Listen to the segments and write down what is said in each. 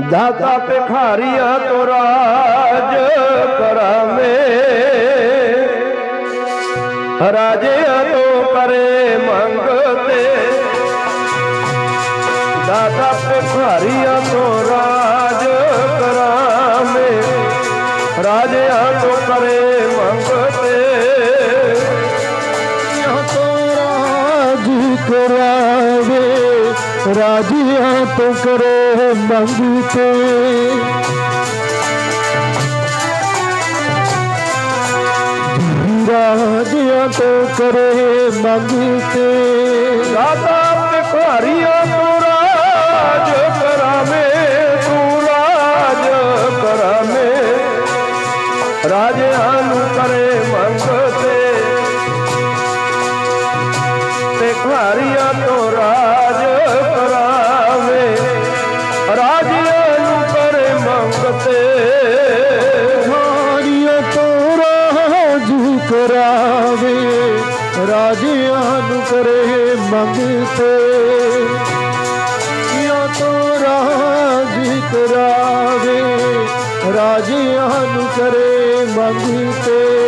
ਦਾਤਾ ਭਿਖਾਰੀਆਂ ਤੋਂ ਰਾਜ ਕਰਾਵੇ ਰਾਜਿਆਂ ਤੋਂ ਪਰੇ ਮੰਗਤੇ। ਦਾਤਾ ਭਿਖਾਰੀਆਂ ਤੋਂ ਰਾਜ ਕਰਾਵੇ ਰਾਜਿਆਂ ਤੋਂ ਪਰੇ राजिया तो करो मंगते। राजिया तो करे मंगते। राधा तो राज करा तू राज करे मंगते। तो राज ਕਰਾਵੇ। ਰਾਜਿਆਂ ਨੂੰ ਪਰ ਮੰਗਤੇ। ਹਾਰੀਆਂ ਤੋਂ ਰਾਜੂ ਕਰਾਵੇ। ਰਾਜਿਆਂ ਨੂੰ ਕਰੇ ਮੰਗਤੇ। ਕਿਉਂ ਤੋਂ ਰਾਜੀ ਕਰਾਵੇ। ਰਾਜਿਆਂ ਨੂੰ ਕਰੇ ਮੰਗਤੇ।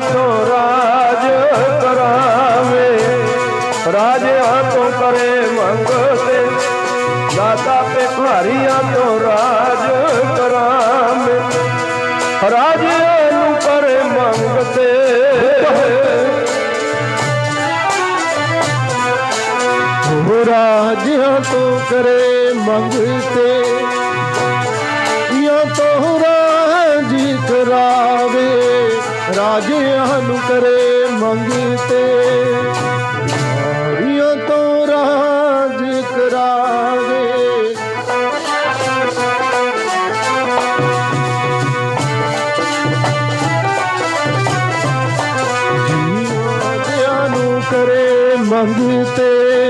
तो राज करावे। राज करे मंगते, दाता कुआरिया तो राज करावे। राज करे मंगते। राज तो करे मंगते। या तो लागे हन करे मंगते। हरियो तो राज करावे। करे मंगते।